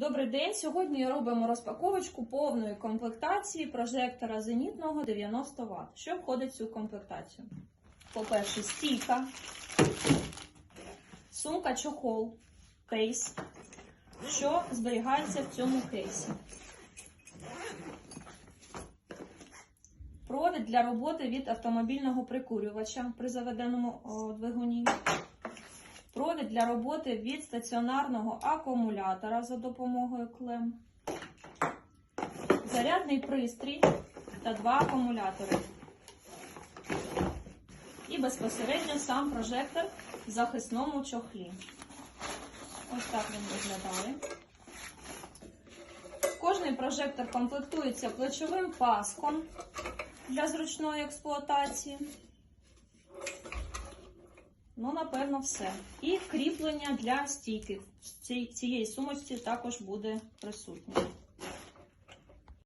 Добрий день! Сьогодні робимо розпаковочку повної комплектації прожектора зенітного 90 Вт. Що входить в цю комплектацію? По-перше, стійка, сумка чохол, кейс, що зберігається в цьому кейсі. Провід для роботи від автомобільного прикурювача при заведеному двигуні. Провід для роботи від стаціонарного акумулятора за допомогою клем. Зарядний пристрій та два акумулятори. І безпосередньо сам прожектор в захисному чохлі. Ось так він виглядає. Кожний прожектор комплектується плечовим паском для зручної експлуатації. Ну, напевно, все. І кріплення для стійки цієї сумочці також буде присутнє.